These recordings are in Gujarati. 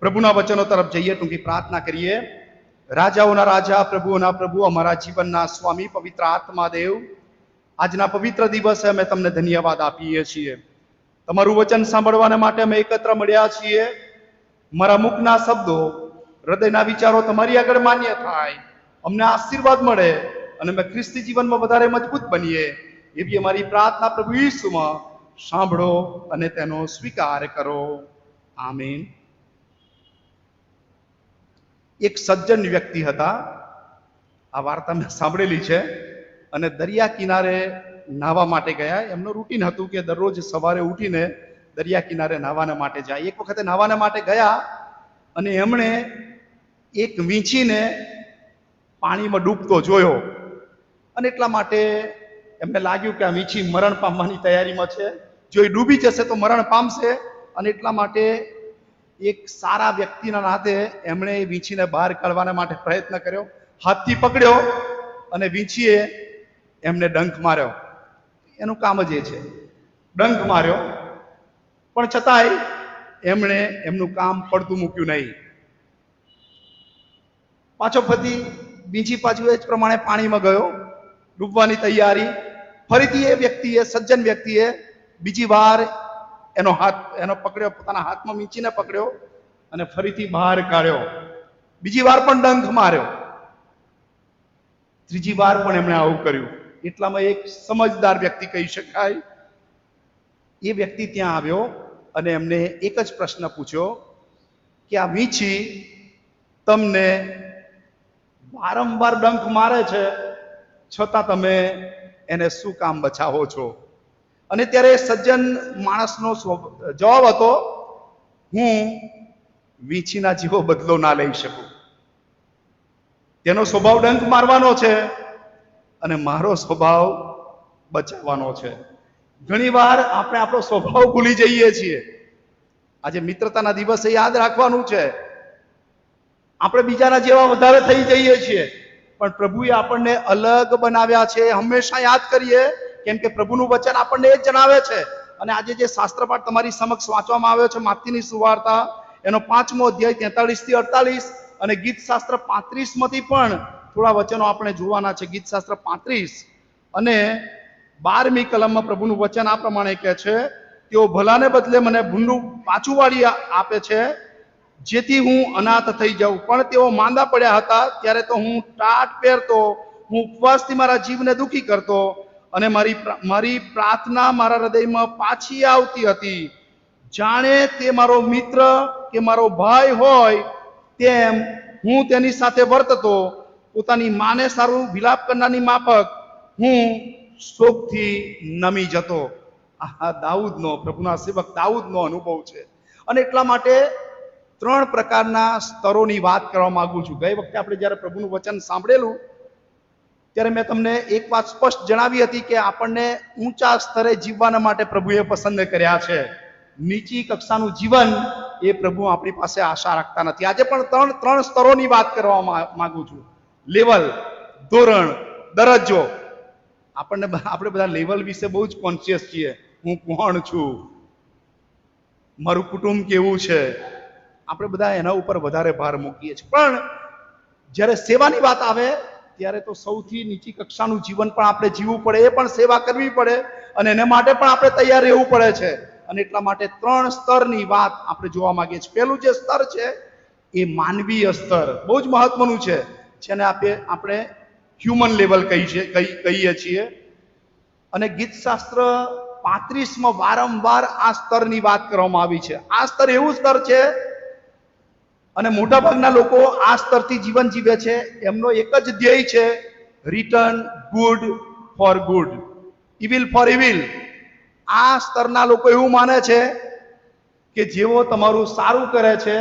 પ્રભુના વચનો તરફ જઈએ, ટૂંકી પ્રાર્થના કરીએ. રાજાઓના રાજા પ્રભુઓના પ્રભુ, અમારા જીવનના સ્વામી, પવિત્ર આત્મા દેવ, આજના પવિત્ર દિવસે અમે તમને ધન્યવાદ આપીએ છીએ. તમારું વચન સાંભળવાને માટે અમે એકત્ર મળ્યા છીએ. મારા મુખના શબ્દો, હૃદયના વિચારો તમારી આગળ માન્ય થાય. અમને આશીર્વાદ મળે અને અમે ખ્રિસ્તી જીવનમાં વધારે મજબૂત બનીએ. એવી અમારી પ્રાર્થના પ્રભુ ઈસુમાં સાંભળો અને તેનો સ્વીકાર કરો. આમીન. એક સજ્જન વ્યક્તિ હતા. આ વાર્તા મેં સાંભળેલી છે અને દરિયા કિનારે નાહવા માટે ગયા. એમનું રૂટીન હતું કે દરરોજ સવારે ઉઠીને દરિયા કિનારે નાહવાને માટે જાય. એક વખતે નાહવાને માટે ગયા અને એમણે એક વીંછીને પાણીમાં ડૂબતો જોયો. અને એટલા માટે એમને લાગ્યું કે આ વીંછી મરણ પામવાની તૈયારીમાં છે. જો એ ડૂબી જશે તો મરણ પામશે અને એટલા માટે એક સારા વ્યક્તિના નાતે એમણે એ વીંછીને બહાર કાઢવાના માટે પ્રયત્ન કર્યો. હાથથી પકડ્યો અને વીંછીએ એમને ડંખ માર્યો. એનું કામ જ એ છે. ડંખ માર્યો. પણ છતાંય એમણે એમનું કામ પડતું મૂક્યું નહીં. પાછો ફરી બીજી પાછું એ જ પ્રમાણે પાણીમાં ગયો. ડૂબવાની તૈયારી. ફરીથી એ વ્યક્તિએ, સજ્જન વ્યક્તિએ બીજી વાર એનો હાથ, એનો પકડ્યો, પોતાના હાથમાં મીંચીને પકડ્યો અને ફરીથી બહાર કાઢ્યો. બીજી વાર પણ ડંખ માર્યો. ત્રીજી વાર પણ એમણે આવું કર્યું. એટલામાં એક સમજદાર વ્યક્તિ કહી શકાય. એ વ્યક્તિ ત્યાં આવ્યો અને એમને એક જ પ્રશ્ન પૂછ્યો કે આ વીંછી તમને વારંવાર ડંખ મારે છે, છતાં તમે એને શું કામ બચાવો છો? અને ત્યારે સજ્જન માણસનો જવાબ હતો, હું વીંછીના જેવો બદલો ના લઈ શકું. તેનો સ્વભાવ ડંખ મારવાનો છે અને મારો સ્વભાવ બચાવવાનો છે. ઘણીવાર આપણે આપણો સ્વભાવ ભૂલી જઈએ છીએ. આજે મિત્રતાના દિવસે યાદ રાખવાનું છે. આપણે બીજાના જેવા વધારે થઈ જઈએ છીએ. પણ પ્રભુએ આપણને અલગ બનાવ્યા છે. હંમેશા યાદ કરીએ કેમ કે પ્રભુનું વચન આપણને એ જણાવે છે. અને આજે જે શાસ્ત્રપાઠ તમારી સમક્ષ વાંચવામાં આવ્યો છે, માતીની સુવાર્તા, એનો પાંચમો અધ્યાય તેતાળીસથી અડતાલીસ અને ગીત શાસ્ત્ર પાંત્રીસમાંથી પણ થોડા વચનો આપણે જોવાના છે, ગીત શાસ્ત્ર પાંત્રીસ. અને બારમી કલમમાં પ્રભુનું વચન આ પ્રમાણે કહે છે, તેઓ ભલાને બદલે મને ભૂંડું પાછું વાળી આપે છે, જેથી હું અનાથ થઈ જાઉં. પણ તેઓ માંદા પડ્યા હતા, ત્યારે તો હું ટાટ પહેરતો, હું ઉપવાસથી મારા જીવને દુખી કરતો અને મારી મારી પ્રાર્થના મારા હૃદયમાં પાછી આવતી હતી. જાણે તે મારો મિત્ર કે મારો ભાઈ હોય તેમ હું તેની સાથે વર્તતો, પોતાની માને સારું વિલાપ કરનારની માફક હું શોકથી નમી જતો. આ દાઉદનો, પ્રભુના સેવક દાઉદનો અનુભવ છે. અને એટલા માટે ત્રણ પ્રકારના સ્તરોની વાત કરવા માંગુ છું. ગઈ વખતે આપણે જ્યારે પ્રભુનું વચન સાંભળેલું ત્યારે મેં તમને એક વાત સ્પષ્ટ જણાવી હતી કે આપણને ઊંચા સ્તરે જીવવાના માટે પ્રભુએ પસંદ કર્યા છે. નીચી કક્ષાનું જીવન એ પ્રભુ આપણી પાસે આશા રાખતા નથી. આજે પણ ત્રણ ત્રણ સ્તરોની વાત કરવા માંગુ છું. લેવલ, ધોરણ, દરજ્જો. આપણને આપણે બધા લેવલ વિશે બહુ જ કોન્શિયસ છીએ. હું કોણ છું. મારું કુટુંબ કેવું છે? આપણે બધા એના ઉપર વધારે ભાર મૂકીએ છીએ. પણ જ્યારે સેવાની વાત આવે ત્યારે તો સૌથી નીચી કક્ષાનું જીવન પણ આપણે જીવવું પડે, એ પણ સેવા કરવી પડે અને એને માટે પણ આપણે તૈયાર રહેવું પડે છે. અને એટલા માટે ત્રણ સ્તરની વાત આપણે જોવા માંગીએ છીએ. પહેલું જે સ્તર છે, એ માનવીય સ્તર. બહુ જ મહત્વનું છે. જેને આપણે આપણે હ્યુમન લેવલ કહી છે કહીએ છીએ. અને ગીત શાસ્ત્ર પાંત્રીસમાં વારંવાર આ સ્તરની વાત કરવામાં આવી છે. આ સ્તર એવું સ્તર છે અને મોટાભાગના લોકો આ સ્તરથી જીવન જીવે છે. એમનો એક જ ધ્યેય છે return good for good evil for evil આ સ્તરના લોકો એવું માને છે કે જેવો તમારું સારું કરે છે,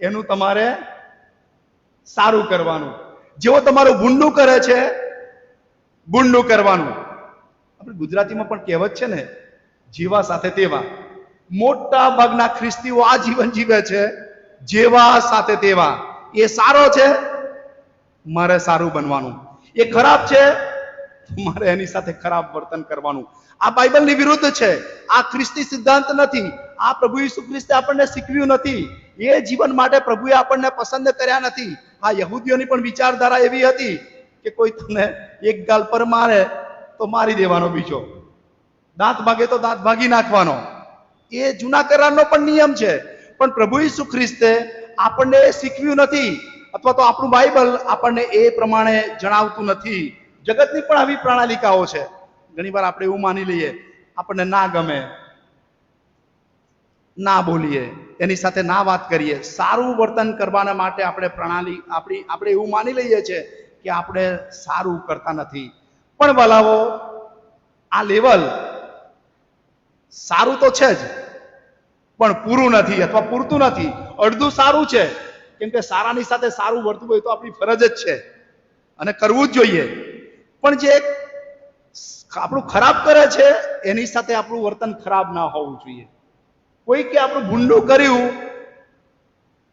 એનું તમારે સારું કરવાનું. જેવો તમારું ભૂંડું કરે છે, ભૂંડું કરવાનું. આપણે ગુજરાતીમાં પણ કહેવત છે ને, જેવા સાથે તેવા. મોટા ભાગના ખ્રિસ્તીઓ આ જીવન જીવે છે. જેવા સાથે તેવા. એ સારો છે? મારે સારું બનવાનું. એ ખરાબ છે? મારે એની સાથે ખરાબ વર્તન કરવાનું. આ બાઇબલની વિરુદ્ધ છે. આ ખ્રિસ્તી સિદ્ધાંત નથી. આ પ્રભુ ઈસુ ખ્રિસ્તે આપણને શીખવ્યું નથી. એ જીવન માટે પ્રભુએ આપણને પસંદ કર્યા નથી. આ યહૂદીઓની પણ વિચારધારા એવી હતી કે કોઈ તમને એક ગાલ પર મારે તો મારી દેવાનો બીજો. દાંત ભાગે તો દાંત ભાગી નાખવાનો. એ જૂના કરારનો પણ નિયમ છે. પણ પ્રભુ ઈસુ ખ્રિસ્તે આપણને શીખવ્યું નથી, અથવા તો આપણું બાઇબલ આપણને એ પ્રમાણે જણાવતું નથી. જગતની પણ આવી પ્રણાલિકાઓ છે. ઘણીવાર આપણે એવું માની લઈએ, આપણને ના ગમે, ના બોલીએ, એની સાથે ના વાત કરીએ. સારું વર્તન કરવાના માટે આપણે પ્રણાલી, આપણી, આપણે એવું માની લઈએ છીએ કે આપણે સારું કરતા નથી. પણ ભલાવો આ લેવલ સારું તો છે જ પણ પૂરું નથી અથવા પૂરતું નથી. અડધું સારું છે. કેમ કે સારાની સાથે સારું વર્તવું હોય તો આપણી ફરજ જ છે. અને કરવું જ જોઈએ. પણ જે આપણું ખરાબ કરે છે, એની સાથે આપણું વર્તન ખરાબ ના હોવું જોઈએ. કોઈ કે આપણું ભૂંડું કર્યું,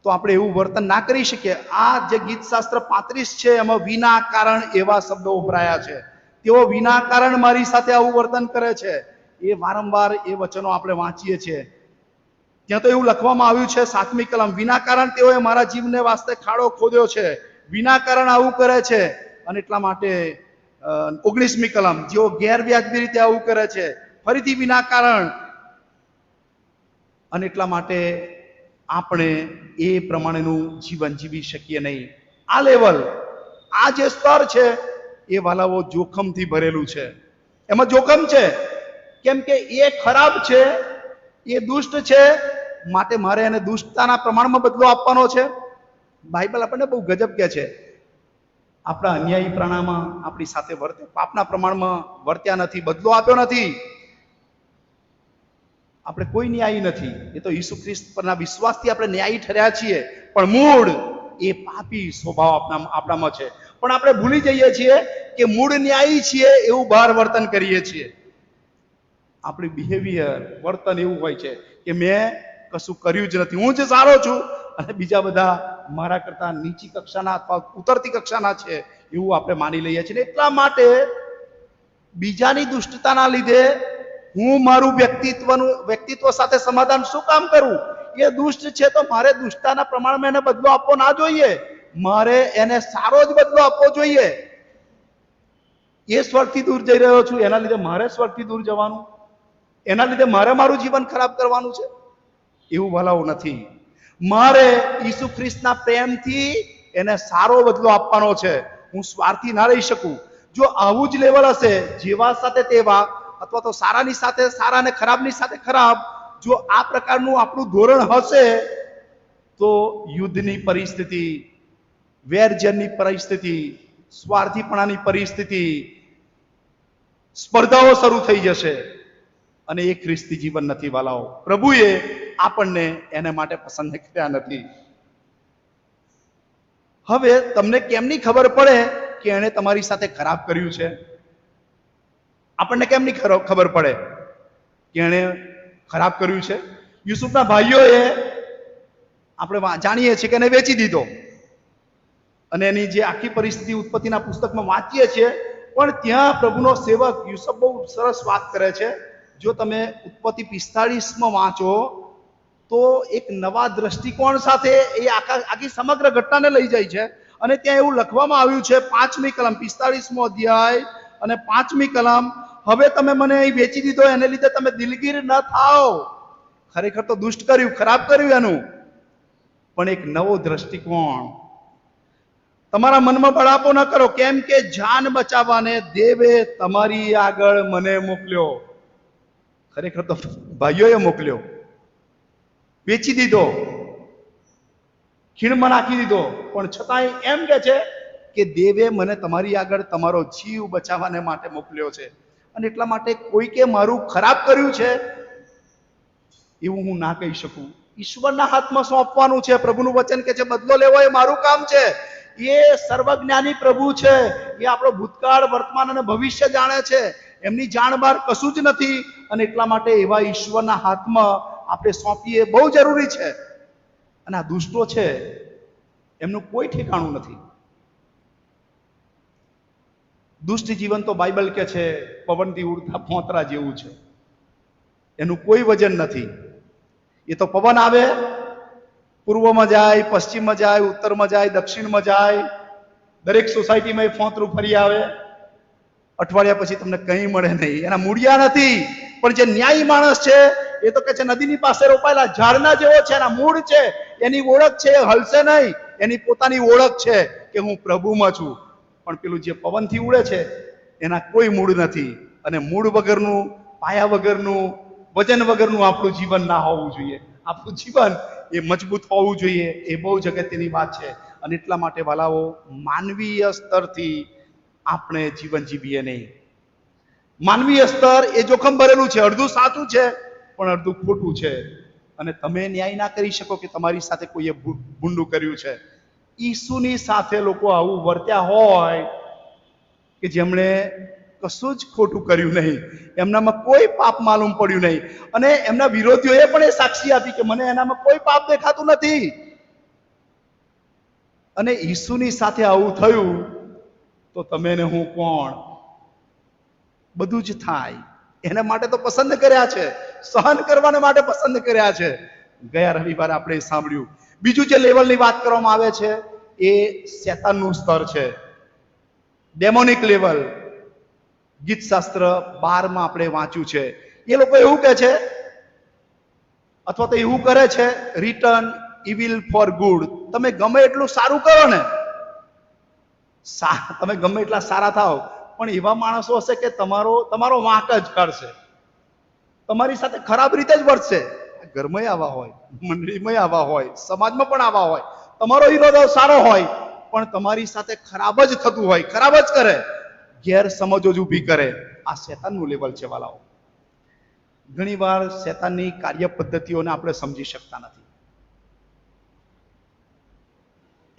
તો આપણે એવું વર્તન ના કરી શકીએ. આ જે ગીત શાસ્ત્ર પાંત્રીસ છે, એમાં વિના કારણ એવા શબ્દો ઉભરાયા છે. તેઓ વિના કારણ મારી સાથે આવું વર્તન કરે છે. એ વારંવાર એ વચનો આપણે વાંચીએ છીએ. ત્યાં તો એવું લખવામાં આવ્યું છે સાતમી કલમ. વિના કારણ તેઓએ મારા જીવને વાસ્તે ખાડો ખોદ્યો છે. વિના કારણ આવું કરે છે અને એટલા માટે ઓગણીસમી કલમ, જેઓ ગેરવ્યાજબી રીતે આવું કરે છે, ફરીથી વિના કારણ અને એટલા માટે આપણે એ પ્રમાણેનું જીવન જીવી શકીએ નહીં. આ લેવલ, આ જે સ્તર છે, એ વાલાઓ જોખમથી ભરેલું છે. એમાં જોખમ છે. કેમ કે એ ખરાબ છે, એ દુષ્ટ છે માટે મારે એને દુષ્ટતાના પ્રમાણમાં બદલો આપવાનો છે. બાઇબલ આપણને બહુ ગજબ કે છે. આપણા અન્યાયી પ્રાણામાં આપણી સાથે વર્તે, પાપના પ્રમાણમાં વર્ત્યા નથી, બદલો આપ્યો નથી. આપણે કોઈ ન્યાયી નથી. એ તો ઈસુ ખ્રિસ્ત પરના વિશ્વાસથી આપણે ન્યાયી ઠર્યા છીએ. પણ મૂળ એ પાપી સ્વભાવ આપણા આપણામાં છે. પણ આપણે ભૂલી જઈએ છીએ કે મૂળ ન્યાયી છીએ એવું બહાર વર્તન કરીએ છીએ. આપણી બિહેવિયર વર્તન એવું હોય છે કે મેં કશું કર્યું જ નથી. હું જ સારો છું અને બીજા બધા મારા કરતા નીચી કક્ષાના અથવા ઉતરતી કક્ષાના છે એવું આપણે માની લઈએ છીએ. એટલા માટે બીજાની દુષ્ટતાના લીધે હું મારું વ્યક્તિત્વનું, વ્યક્તિત્વ સાથે સમાધાન શું કામ કરું? એ દુષ્ટ છે તો મારે દુષ્ટતાના પ્રમાણમાં એને બદલો આપવો ના જોઈએ. મારે એને સારો જ બદલો આપવો જોઈએ. એ સ્વર્ગથી દૂર જઈ રહ્યો છું. એના લીધે મારે સ્વર્ગથી દૂર જવાનું. એના લીધે મારે મારું જીવન ખરાબ કરવાનું છે. એવું ભલાવું નથી. મારે ઈસુ ખ્રિસ્તના પ્રેમથી એને સારો બદલો આપવાનો છે. હું સ્વાર્થી ના રહી શકું. જો આવું જ લેવલ હશે, જેવા સાથે તેવા, અથવા તો સારાની સાથે સારા અને ખરાબની સાથે ખરાબ, જો આ પ્રકારનું આપણું ધોરણ હશે, તો યુદ્ધની પરિસ્થિતિ, વેરજનની પરિસ્થિતિ, સ્વાર્થીપણાની પરિસ્થિતિ, સ્પર્ધાઓ શરૂ થઈ જશે. અને એ ખ્રિસ્તી જીવન નથી, વાલાઓ. પ્રભુએ આપણને એને માટે પસંદ કર્યા નથી. હવે તમને કેમની ખબર પડે કે એણે તમારી સાથે ખરાબ કર્યું છે? આપણને કેમની ખબર પડે કે એણે ખરાબ કર્યું છે? યુસુફના ભાઈઓએ આપણે જાણીએ છીએ કે એને વેચી દીધો. અને એની જે આખી પરિસ્થિતિ ઉત્પત્તિના પુસ્તકમાં વાંચીએ છીએ, પણ ત્યાં પ્રભુનો સેવક યુસુફ બહુ સરસ વાત કરે છે. જો તમે ઉત્પત્તિ પિસ્તાળીસમાં વાંચો તો એક નવા દ્રષ્ટિકોણ સાથે એ આખા આખી સમગ્ર ઘટનાને લઈ જાય છે. અને ત્યાં એવું લખવામાં આવ્યું છે, પાંચમી કલમ, પિસ્તાળીસમો અધ્યાય અને પાંચમી કલમ. હવે તમે મને અહીં વેચી દીધો, એને લીધે તમે દિલગીર ન થાઓ. ખરેખર તો દુષ્ટ કર્યું, ખરાબ કર્યું એનું. પણ એક નવો દ્રષ્ટિકોણ. તમારા મનમાં બળાપો ન કરો, કેમ કે જાન બચાવવાને દેવે તમારી આગળ મને મોકલ્યો. ખરેખર તો ભાઈઓએ મોકલ્યો. વેચી દીધો. ખીણમાં નાખી દીધો. પણ છતાંય એમ કે છે કે દેવે મને તમારી આગળ તમારો જીવ બચાવવાને માટે મોકલ્યો છે. અને એટલા માટે કોઈકે મારું ખરાબ કર્યું છે એવું હું ના કહી શકું. ઈશ્વરના હાથમાં સોંપવાનું છે. પ્રભુનું વચન કે છે, બદલો લેવો, એ મારું કામ છે. એ સર્વજ્ઞાની પ્રભુ છે. એ આપણો ભૂતકાળ, વર્તમાન અને ભવિષ્ય જાણે છે. એમની જાણ બહાર કશું જ નથી. અને એટલા માટે એવા ઈશ્વરના હાથમાં આપણે સોંપીએ બહુ જરૂરી છે. અને આ દુષ્ટો છે, એમનું કોઈ ઠેકાણું નથી. દુષ્ટ જીવન તો બાઇબલ કે છે, પવનથી ઉડતા ફોતરા જેવું છે. એનું કોઈ વજન નથી. એ તો પવન આવે, પૂર્વમાં જાય, પશ્ચિમમાં જાય, ઉત્તરમાં જાય, દક્ષિણમાં જાય, દરેક સોસાયટીમાં એ ફોંતરું ફરી આવે. અઠવાડિયા પછી તમને કંઈ મળે નહીં. એના મૂળિયા નથી. પણ જે ન્યાયી માણસ છે એ તો કે છે, નદીની પાસે રોપાયેલા ઝાડના જેવો છે, એના મૂળ છે, એની ઓળખ છે, એ હલશે નહીં, એની પોતાની ઓળખ છે કે હું પ્રભુમાં છું. પણ પેલું જે પવનથી ઉડે છે, એના કોઈ મૂળ નથી. અને મૂળ વગરનું, પાયા વગરનું, વજન વગરનું આપણું જીવન ના હોવું જોઈએ. આપણું જીવન એ મજબૂત હોવું જોઈએ, એ બહુ જ અગત્યની વાત છે. અને એટલા માટે વાલાઓ, માનવીય સ્તરથી આપણે જીવન જીવીએ નહીં. માનવીય સ્તર એ જોખમ ભરેલું છે, અડધું સાચું છે પણ અડધું ખોટું છે. અને તમે ન્યાય ના કરી શકો કે તમારી સાથે કોઈએ ભૂંડું કર્યું છે. ઈસુની સાથે લોકો આવું વર્ત્યા હોય કે જેમણે કશું જ ખોટું કર્યું નહીં. એમનામાં કોઈ પાપ માલુમ પડ્યું નહીં. અને એમના વિરોધીઓએ પણ એ સાક્ષી આપી કે મને એનામાં કોઈ પાપ દેખાતું નથી. અને ઈસુની સાથે આવું થયું તો તમે ને હું કોણ? બધું જ થાય. એના માટે તો પસંદ કર્યા છે. સહન કરવાને માટે પસંદ કર્યા છે. ગયા રવિવારે આપણે સાંભળ્યું. બીજું જે લેવલની વાત કરવામાં આવે છે, એ શેતાનનું સ્તર છે. ડેમોનિક લેવલ ગીતશાસ્ત્ર બારમાં આપણે વાંચ્યું છે. એ લોકો એવું કહે છે, અથવા તો એવું કરે છે રિટર્ન ઇવિલ ફોર ગુડ તમે ગમે એટલું સારું કરો ને તમે ગમે એટલા સારા થાઓ પણ એવા માણસો હશે કે તમારો તમારો વાંક જ કરશે તમારી સાથે ખરાબ રીતે જ વર્તશે. ઘરમાં આવા હોય, મંડળીમાં આવા હોય, સમાજમાં પણ આવા હોય. તમારો ઈરાદો સારો હોય, પણ તમારી સાથે ખરાબ જ થતું હોય, ખરાબ જ કરે. ગેરસમજો જ ઊભી કરે. આ શેતાનનું લેવલ છે વાલાઓ. ઘણીવાર શેતાનની કાર્ય પદ્ધતિઓને આપણે સમજી શકતા નથી.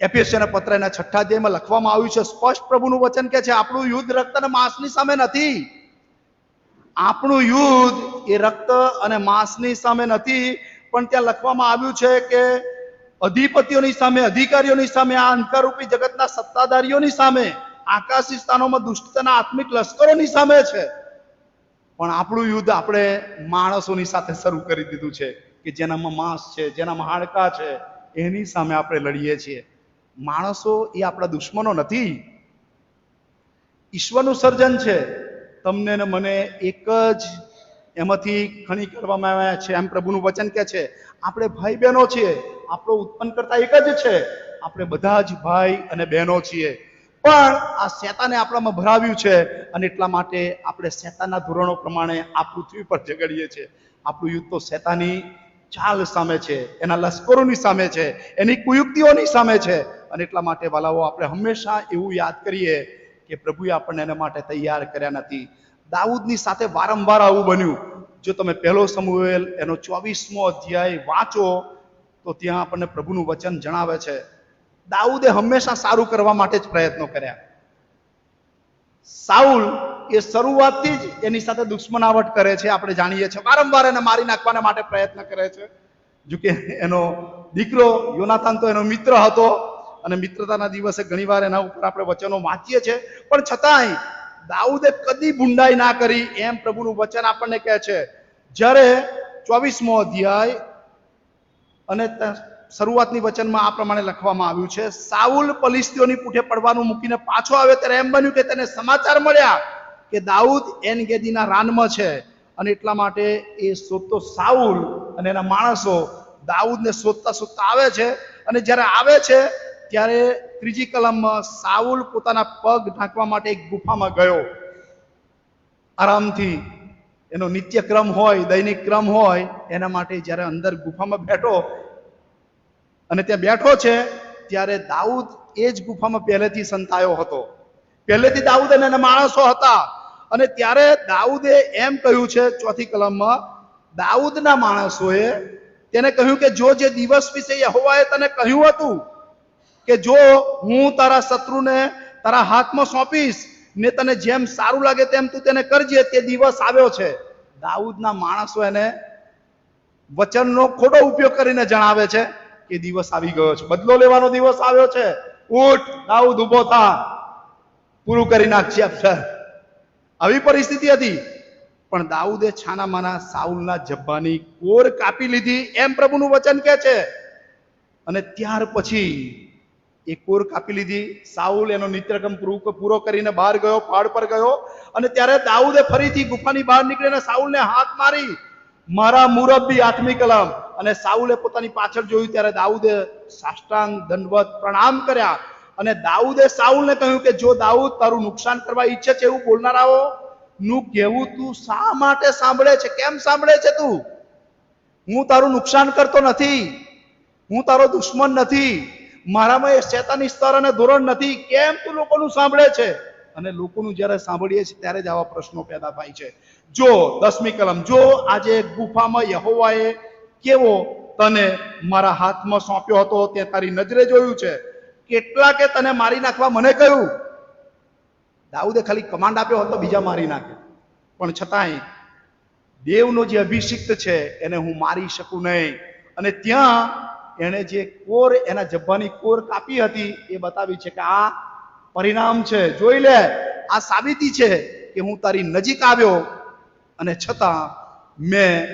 એફએસના પત્ર એના છઠ્ઠા અધ્યાયમાં લખવામાં આવ્યું છે. સ્પષ્ટ પ્રભુનું વચન કે છે, આપણું યુદ્ધ રક્ત અને માંસની સામે નથી. આપણું યુદ્ધ એ રક્ત અને માંસની સામે નથી. પણ ત્યાં લખવામાં આવ્યું છે કે અધિપતિઓની સામે, અધિકારીઓની સામે, આ અંધકારરૂપી જગતના સત્તાધારીઓની સામે, આકાશી સ્થાનોમાં દુષ્ટતાના આત્મિક લશ્કરોની સામે છે. પણ આપણું યુદ્ધ આપણે માણસોની સાથે શરૂ કરી દીધું છે કે જેનામાં માંસ છે, જેનામાં હાડકા છે, એની સામે આપણે લડીએ છીએ. માણસો એ આપણા દુશ્મનો નથી. ઈશ્વરનું સર્જન છે. તમને ને મને એક જ એમાંથી ખણી કરવામાં આવ્યા છે. એમ પ્રભુનું વચન કે છે. આપણે ભાઈ બહેનો છીએ. આપણો ઉત્પન્ન કરતા એક જ છે. આપણે બધા જ ભાઈ અને બહેનો છીએ. પણ આ શેતાને આપણામાં ભરાવ્યું છે અને એટલા માટે આપણે શેતાના ધોરણો પ્રમાણે આ પૃથ્વી પર ઝઘડીએ છીએ. આપણું યુદ્ધ તો શેતાની ચાલ સામે છે, એના લશ્કરોની સામે છે, એની કુયુક્તિઓની સામે છે. અને એટલા માટે વાલાઓ, આપણે હંમેશા એવું યાદ કરીએ કે પ્રભુએ આપણને એના માટે તૈયાર કર્યા નથી. દાઉદની સાથે વારંવાર આવું બન્યું. જો તમે પહેલો સમુએલ, એનો ચોવીસમો અધ્યાય વાંચો, તો ત્યાં આપણને પ્રભુનું વચન જણાવે છે. દાઉદે હંમેશા સારું કરવા માટે જ પ્રયત્નો કર્યા. સાઉલ એ શરૂઆતથી જ એની સાથે દુશ્મનાવટ કરે છે, આપણે જાણીએ છીએ. વારંવાર એને મારી નાખવાના માટે પ્રયત્ન કરે છે. જોકે એનો દીકરો યોનાથાન તો એનો મિત્ર હતો અને મિત્રતાના દિવસે ઘણીવાર એના ઉપર આપણે વચનો વાંચીએ છીએ. પણ છતાંય દાઉદે કદી ભૂંડાઈ ના કરી એમ પ્રભુનું વચન આપણને કહે છે. જ્યારે ચોવીસમો અધ્યાય અને શરૂઆતની વચનમાં આ પ્રમાણે લખવામાં આવ્યું છે, સાઉલ પલિસ્તીઓની પૂઠે પડવાનું મૂકીને પાછો આવે ત્યારે એમ બન્યું કે તેને સમાચાર મળ્યા. કે દાઉદ એન ગેદીના રાનમાં છે અને એટલા માટે એ શોધતો સાઉલ અને એના માણસો દાઉદને શોધતા શોધતા આવે છે. અને જ્યારે આવે છે, ત્યારે ત્રીજી કલમમાં સાઉલ પોતાના પગ ઢાંકવા માટે એક ગુફામાં ગયો. આરામથી એનો નિત્ય ક્રમ હોય, દૈનિક ક્રમ હોય, એના માટે જ્યારે અંદર ગુફામાં બેઠો અને ત્યાં બેઠો છે, ત્યારે દાઉદ એ જ ગુફામાં પહેલેથી સંતાયો હતો. પહેલેથી દાઉદ અને એના માણસો હતા. અને ત્યારે દાઉદે એમ કહ્યું છે ચોથી કલમમાં, દાઉદના માણસોએ તેને કહ્યું કે, જો જે દિવસ વિશે યહોવાએ તને કહ્યું હતું કે, જો હું તારા શત્રુને તારા હાથમાં સોંપીશ ને તને જેમ સારું લાગે તેમ તું તેને કરજે, તે દિવસ આવ્યો છે. દાઉદના માણસો એને વચનનો ખોટો ઉપયોગ કરીને જણાવે છે કે, દિવસ આવી ગયો છે, બદલો લેવાનો દિવસ આવ્યો છે. ઉઠ, દાઉદ ઊભો થા. પૂરું કરી નાખશે અક્ષર આવી પરિસ્થિતિ હતી. પણ દાઉદે છાનામાના સાઉલના જબ્બાની કોર કાપી લીધી. એમ પ્રભુનું વચન કહે છે. અને ત્યાર પછી એ કોર કાપી લીધી. સાઉલ એનો નિત્યક્રમ પૂરો કરીને બહાર ગયો, પહાડ પર ગયો. અને ત્યારે દાઉદે ફરીથી ગુફાની બહાર નીકળીને સાઉલને હાથ મારી. મારા મુરબ્બી આઠમી કલમ. અને સાઉલે પોતાની પાછળ જોયું ત્યારે દાઉદે સાષ્ટાંગ દંડવત પ્રણામ કર્યા. અને દાઉદે સાઉલને કહ્યું કે, જો દાઉદ તારું નુકસાન કરવા ઈચ્છે છે એવું બોલનારાઓ, નું કહેવું તું શા માટે સાંભળે છે? કેમ સાંભળે છે તું? હું તારું નુકસાન કરતો નથી. હું તારો દુશ્મન નથી. મારામાં એ શેતાની સ્તર અને ધોરણ નથી. કેમ તું લોકોનું સાંભળે છે? અને લોકોનું જ્યારે સાંભળીએ છીએ ત્યારે જ આવા પ્રશ્નો પેદા થાય છે. જો, દસમી કલમ, જો આજે ગુફામાં યહોવાએ કેવો તને મારા હાથમાં સોંપ્યો હતો તે તારી નજરે જોયું છે? કેટલા કે તને મારી નાખવા મને કહ્યું? દાઉદે ખાલી કમાન્ડ આપ્યો હતો, બીજા મારી નાખે. પણ છતાંય દેવનો જે અભિષિક્ત છે, એને હું મારી શકું નહીં. અને ત્યાં એણે જે કોર, એના જબ્બાની કોર કાપી હતી, એ બતાવી છે કે આ પરિણામ છે. જોઈ લે, આ સાબિતી છે કે હું તારી નજીક આવ્યો અને છતાં મેં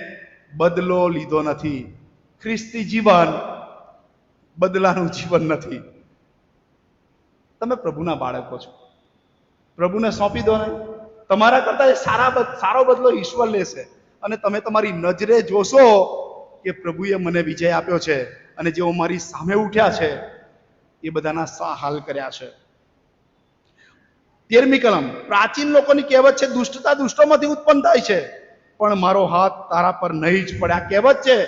બદલો લીધો નથી. ખ્રિસ્તી જીવન બદલાનું જીવન નથી. તમે પ્રભુના બાળકો છો. પ્રભુને સોંપી દો ને. તમારા કરતા એ સારા સારો બદલો ઈશ્વર લેશે. અને તમે તમારી નજરે જોશો કે પ્રભુએ મને વિજય આપ્યો છે અને જેઓ મારી સામે ઉઠ્યા છે, એ બધાના સા હાલ કર્યા છે. તેરમી કલમ, પ્રાચીન લોકોની કહેવત છે, દુષ્ટતા દુષ્ટોમાંથી ઉત્પન્ન થાય છે. પણ મારો હાથ તારા પર નહીં જ પડ્યા. કહેવત છે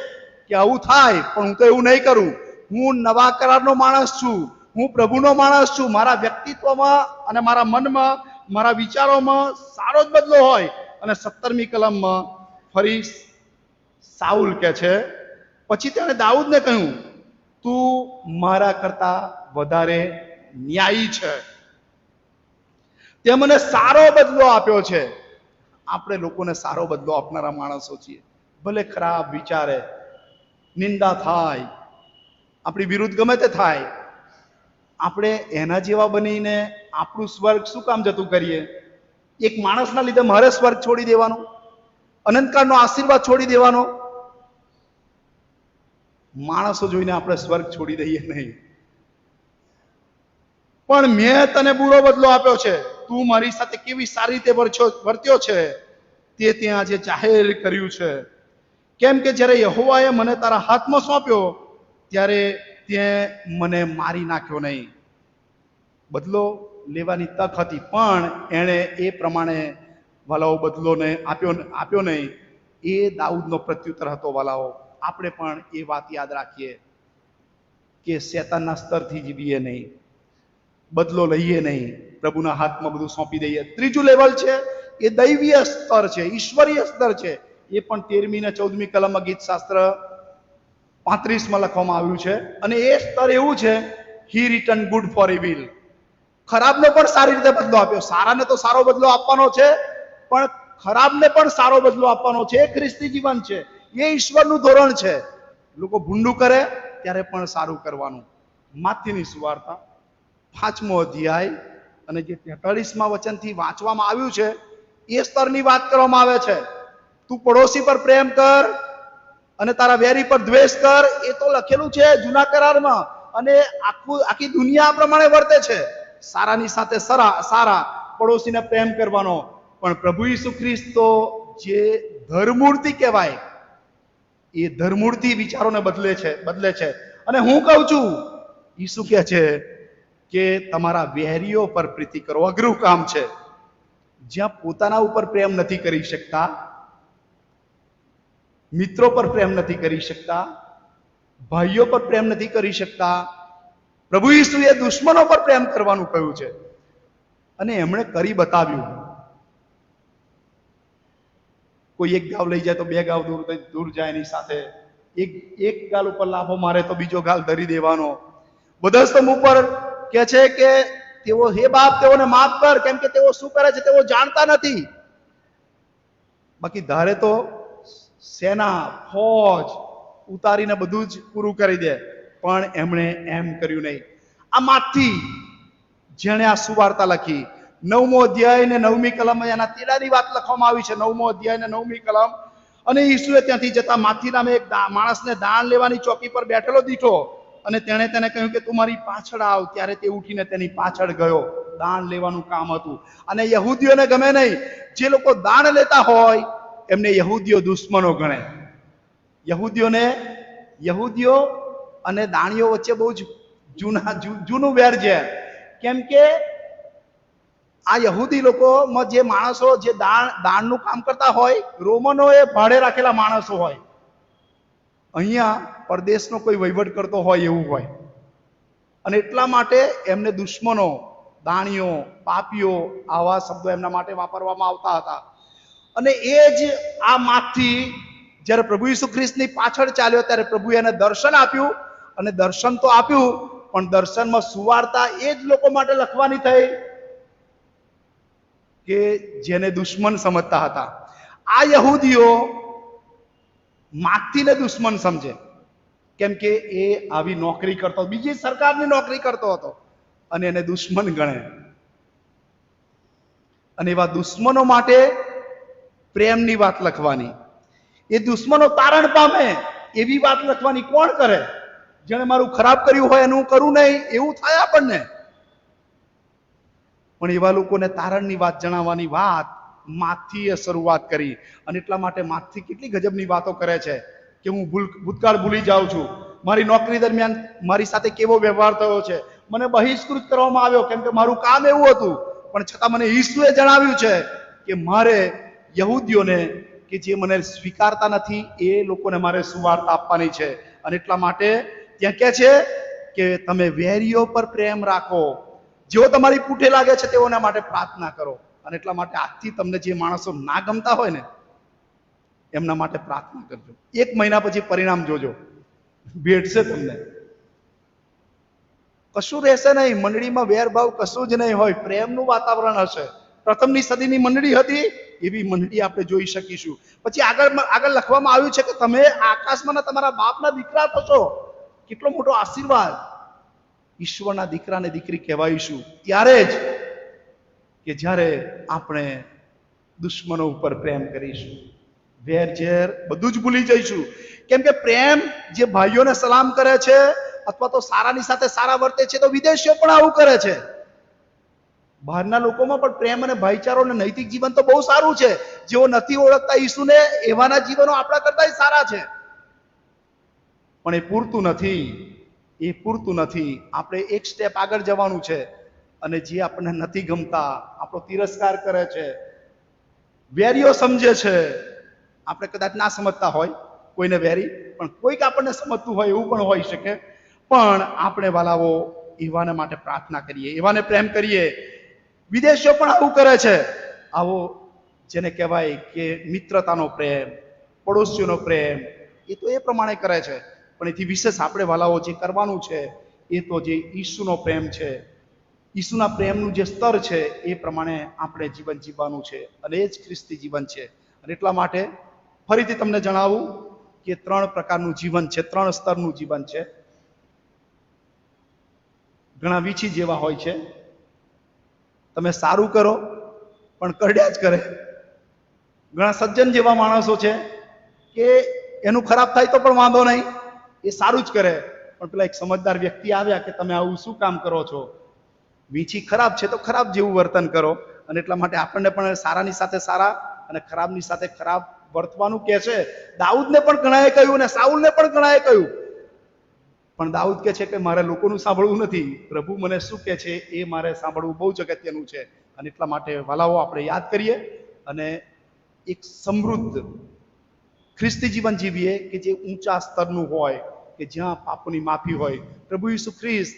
કે આવું થાય, પણ હું તો એવું નહીં કરું. હું નવા કરારનો માણસ છું. હું પ્રભુનો માણસ છું. મારા વ્યક્તિત્વમાં અને મારા મનમાં, મારા વિચારોમાં સારો જ બદલો હોય. અને સત્તરમી કલમમાં ફરી સાઉલ કે છે, પછી તેણે દાઉદને કહ્યું, તું મારા કરતા વધારે ન્યાયી છે. તે મને સારો બદલો આપ્યો છે. આપણે લોકોને સારો બદલો આપનારા માણસો છીએ. ભલે ખરાબ વિચારે, નિંદા થાય, આપણી વિરુદ્ધ ગમે તે થાય આપણે એના જેવા બનીને આપણું સ્વર્ગ શું કામ જતું કરીએ? એક માણસના લીધે મારે સ્વર્ગ છોડી દેવાનો, અનંતકાળનો આશીર્વાદ છોડી દેવાનો. માણસો જોઈને આપણે સ્વર્ગ છોડી દઈએ નહીં. પણ મેં તને બુરો બદલો આપ્યો છે. તું મારી સાથે કેવી સારી રીતે વર્ત્યો છે તે ત્યાં આજે જાહેર કર્યું છે. કેમ કે જ્યારે યહોવાએ મને તારા હાથમાં સોંપ્યો, ત્યારે તે મને મારી નાખ્યો નહીં. બદલો લેવાની તક હતી, પણ એણે એ પ્રમાણે વાલાઓ બદલોને આપ્યો આપ્યો નહીં. એ દાઉદનો પ્રત્યુત્તર હતો, વાલાઓ. આપણે પણ એ વાત યાદ રાખીએ કે શેતાનના સ્તરથી જીવીએ નહીં. બદલો લઈએ નહીં. પ્રભુના હાથમાં બધું સોંપી દઈએ. ત્રીજું લેવલ છે, એ દૈવીય સ્તર છે, ઈશ્વરીય સ્તર છે. એ પણ તેરમી ને ચૌદમી કલમમાં ગીત શાસ્ત્ર પાંત્રીસમાં લખવામાં આવ્યું છે. અને એ સ્તર એવું છે he return good for evil ખરાબને પણ સારી રીતે બદલો આપ્યો. સારાને તો સારો બદલો આપવાનો છે, પણ ખરાબને પણ સારો બદલો આપવાનો છે. એ ખ્રિસ્તી જીવન છે. એ ઈશ્વરનું ધોરણ છે. લોકો ભૂંડું કરે, ત્યારે પણ સારું કરવાનું. માથીની સુવાર્તા, પાંચમો અધ્યાય, અને જે તેતાળીસમાં વચનથી વાંચવામાં આવ્યું છે, એ સ્તરની વાત કરવામાં આવે છે. તું પડોશી પર પ્રેમ કર અને તારા વેરી પર દ્વેષ કર, એ તો લખેલું છે જૂના કરારમાં અને આખું, આખી દુનિયા પ્રમાણે વર્તે છે. સારાની સાથે સરા, સારા પડોશીને પ્રેમ કરવાનો. પણ પ્રભુ ઈસુ ખ્રિસ્તો જે ધર્મૂર્તિ કહેવાય, એ ધર્મૂર્તિ વિચારોને બદલે છે બદલે છે. અને હું કહું છું, ઈસુ કહે છે કે તમારા વેરીઓ પર પ્રીતિ કરો. અઘરું કામ છે. જ્યાં પોતાના ઉપર પ્રેમ નથી કરી શકતા મિત્રો પર પ્રેમ નથી કરી શકતા, ભાઈઓ પર પ્રેમ નથી કરી શકતા. પ્રભુ ઈસુએ દુશ્મનો પર પ્રેમ કરવાનું કહ્યું છે. અને એમણે કરી બતાવ્યું. કોઈ એક ગાવ લઈ જાય તો બે ગાવ દૂર દૂર જાય એની સાથે. એક એક ગાલ ઉપર લાફો મારે તો બીજો ગાલ ધરી દેવાનો. બદસ્તમ ઉપર કે છે કે તેઓ હે બાપ, તેઓને માફ કર, કેમ કે તેઓ શું કરે છે તેઓ જાણતા નથી. બાકી ધારે તો સેના, ફોજ ઉતારીને બધું જ પૂરું કરી દે. પણ એમણે એમ કર્યું નહીં. આ માથી જેણે આ સુવાર્તા લખી, નવમો અધ્યાય ને નવમી કલમ એના તેડાની વાત લખવામાં આવી છે. નવમો અધ્યાય ને નવમી કલમ. અને ઈસુએ ત્યાંથી જતા માથી નામે એક માણસને દાણ લેવાની ચોકી પર બેઠેલો દીઠો અને તેણે તેને કહ્યું કે, તું મારી પાછળ આવ. ત્યારે તે ઉઠીને તેની પાછળ ગયો. દાણ લેવાનું કામ હતું. અને યહૂદીઓને ગમે નહીં, જે લોકો દાણ લેતા હોય એમને યહૂદીઓ દુશ્મનો ગણે. યહૂદીઓને, યહૂદીઓ અને દાણીઓ વચ્ચે બહુ જ જૂના જૂનું વેર છે. કેમ કે આ યહૂદી લોકોમાં જે માણસો, જે દાણ, દાણનું કામ કરતા હોય, રોમનોએ ભાડે રાખેલા માણસો હોય. અહીંયા પરદેશનો કોઈ વહીવટ કરતો હોય એવું હોય. અને એટલા માટે એમને દુશ્મનો, દાણીઓ, પાપીઓ આવા શબ્દો એમના માટે વાપરવામાં આવતા હતા. અને એ જ આ માથી જ્યારે પ્રભુ ઈસુ ખ્રિસ્તની પાછળ ચાલ્યો ત્યારે પ્રભુ એને દર્શન આપ્યું અને દર્શન તો આપ્યું, પણ દર્શનમાં સુવાર્તા એ જ લોકો માટે લખવાની થઈ કે જેને દુશ્મન સમજતા હતા. આ યહૂદીઓ માથીને દુશ્મન સમજે. કેમ કે એ આવી નોકરી કરતો, બીજી સરકારની નોકરી કરતો હતો અને એને દુશ્મન ગણે. અને એવા દુશ્મનો માટે પ્રેમની વાત લખવાની. એ દુશ્મનો તારણ પામે, એવી વાત લખવાની કોણ કરે? જેણે મારું ખરાબ કર્યું હોય એનું કરું નહીં, એવું થાય આપણને. પણ એવા લોકોને તારણની વાત જણાવવાની વાત માથી એ શરૂઆત કરી અને એટલા માટે માથી કેટલી ગજબની વાતો કરે છે કે હું ભૂલ, ભૂતકાળ ભૂલી જાઉં છું. મારી નોકરી દરમિયાન મારી સાથે કેવો વ્યવહાર થયો છે? મને બહિષ્કૃત કરવામાં આવ્યો, કેમ કે મારું કામ એવું હતું. પણ છતાં મને ઈસુએ જણાવ્યું છે કે મારે યહૂદીઓને કે જે મને સ્વીકારતા નથી, એ લોકોને મારે સુવાર્તા આપવાની છે. અને એટલા માટે ત્યાં કહે છે કે તમે વેરીઓ પર પ્રેમ રાખો. જેઓ તમારી પૂઠે લાગે છે તેઓના માટે પ્રાર્થના કરો. અને એટલા માટે આજથી તમને જે માણસો ના ગમતા હોય ને, એમના માટે પ્રાર્થના કરજો. એક મહિના પછી પરિણામ જોજો. ભેટશે તમને. કશું રહેશે નહીં. મંડળીમાં વેરભાવ કશું જ નહીં હોય. પ્રેમનું વાતાવરણ હશે. પ્રથમની સદીની મંડળી હતી એવી મંડળી આપણે જોઈ શકીશું. પછી આગળ આગળ લખવામાં આવ્યું છે કે તમે આકાશમાં તમારા બાપના દીકરા થશો. કેટલો મોટો આશીર્વાદ. ઈશ્વરના દીકરાને દીકરી કહેવાઈશું. ત્યારે જ કે જ્યારે આપણે દુશ્મનો ઉપર પ્રેમ કરીશું. વેર ઝેર બધું જ ભૂલી જઈશું. કેમ કે પ્રેમ જે ભાઈઓને સલામ કરે છે, અથવા તો સારાની સાથે સારા વર્તે છે, તો વિદેશીઓ પણ આવું કરે છે. બહારના લોકોમાં પણ પ્રેમ અને ભાઈચારો અને નૈતિક જીવન તો બહુ સારું છે. જેઓ નથી ઓળખતા ઈસુને, એવાના જીવનો આપણા કરતા સારા છે. પણ એ પૂરતું નથી. એ પૂરતું નથી. આપણે એક સ્ટેપ આગળ જવાનું છે. અને જે આપણને નથી ગમતા, આપણો તિરસ્કાર કરે છે. વેરીઓ સમજે છે. આપણે કદાચ ના સમજતા હોય, કોઈને વેરી, પણ કોઈક આપણને સમજતું હોય એવું પણ હોઈ શકે. પણ આપણે વાલાવો એવાને માટે પ્રાર્થના કરીએ, એવાને પ્રેમ કરીએ. વિદેશીઓ પણ આવું કરે છે. આવો જેને કહેવાય કે મિત્રતાનો પ્રેમ, પડોશીઓનો પ્રેમ, એ તો એ પ્રમાણે કરે છે. પણ એથી વિશેષ આપણે વાલાઓ જે કરવાનું છે, એ તો જે ઈસુનો પ્રેમ છે. ઈસુના પ્રેમનું જે સ્તર છે, એ પ્રમાણે આપણે જીવન જીવવાનું છે. અને એ જ ખ્રિસ્તી જીવન છે. અને એટલા માટે ફરીથી તમને જણાવું કે ત્રણ પ્રકારનું જીવન છે, ત્રણ સ્તરનું જીવન છે. ઘણા વીછી જેવા હોય છે. તમે સારું કરો, પણ કરડ્યા જ કરે. ઘણા સજ્જન જેવા માણસો છે કે એનું ખરાબ થાય તો પણ વાંધો નહીં, એ સારું જ કરે. પણ પેલા એક સમજદાર વ્યક્તિ આવ્યા કે તમે આવું શું કામ કરો છો? વીંછી ખરાબ છે તો ખરાબ જેવું વર્તન કરો. અને એટલા માટે આપણને પણ સારાની સાથે સારા અને ખરાબની સાથે ખરાબ વર્તવાનું કહે છે. દાઉદને પણ ઘણાએ કહ્યું અને સાઉલને પણ ઘણાએ કહ્યું. પણ દાઉદ કહે છે કે મારે લોકોનું સાંભળવું નથી. પ્રભુ મને શું કહે છે એ મારે સાંભળવું બહુ જ અગત્યનું છે. અને એટલા માટે વાલાઓ આપણે યાદ કરીએ. અને એક સમૃદ્ધ ખ્રિસ્તી જીવન જીવીએ કે જે ઊંચા સ્તરનું હોય, કે જ્યાં પાપોની માફી હોય. પ્રભુ ઈસુ ખ્રિસ્ત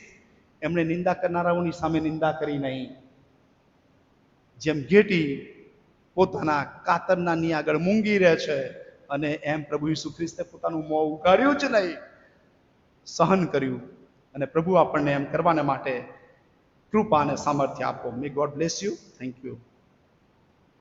એમણે નિંદા કરનારાઓની સામે નિંદા કરી નહીં. જેમ ઘેટી પોતાના કાતરનાની આગળ મૂંગી રહે છે અને એમ પ્રભુ ઈસુ ખ્રિસ્તે પોતાનું મોં ઉગાડ્યું જ નહીં. સહન કર્યું અને પ્રભુ આપણને એમ કરવાને માટે કૃપા અને સામર્થ્ય આપો. May God bless you thank you